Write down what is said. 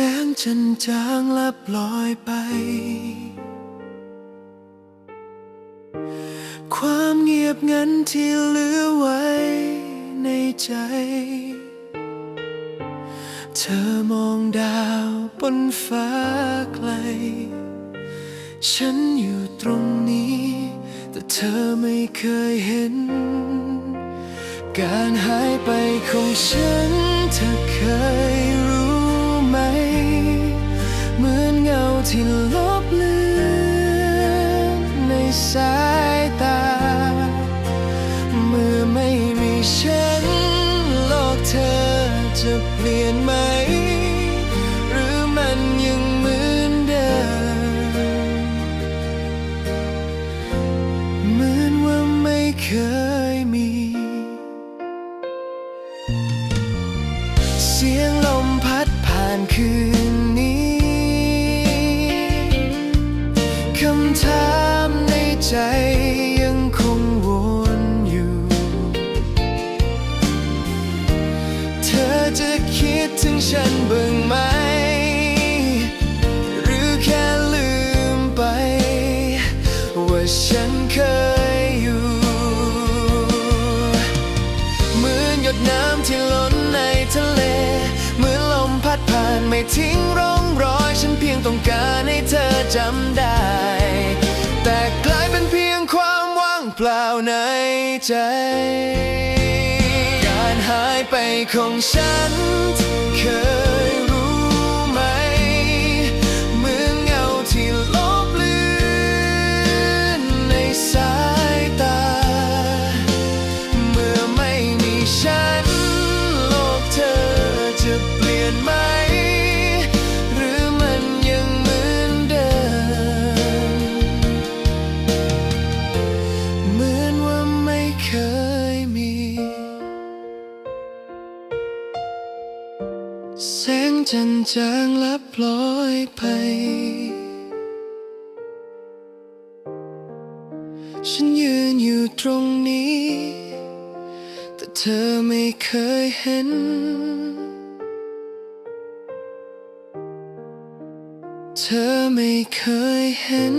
แสงจันจางลับลอยไป ความเงียบงันที่เหลือไว้ในใจ เธอมองดาวบนฟ้าไกล ฉันอยู่ตรงนี้ แต่เธอไม่เคยเห็น การหายไปของฉันเธอเคย ที่ลบเลือนในสายตา เมื่อไม่มีฉันโลกเธอจะเปลี่ยนไหม หรือมันยังเหมือนเดิม เหมือนว่าไม่เคย ฉันบ้างไหม หรือแค่ลืมไป ว่าฉันเคยอยู่ เหมือนหยดน้ำที่ล้นในทะเล เหมือนลมพัดผ่านไม่ทิ้งร่องรอย ฉันเพียงต้องการให้เธอจำได้ แต่กลายเป็นเพียงความว่างเปล่าในใจ การหายไปของฉัน งจันจางลับลอยไป ฉันยืนอยู่ตรงนี้ แต่เธอไม่เคยเห็น เธอไม่เคยเห็น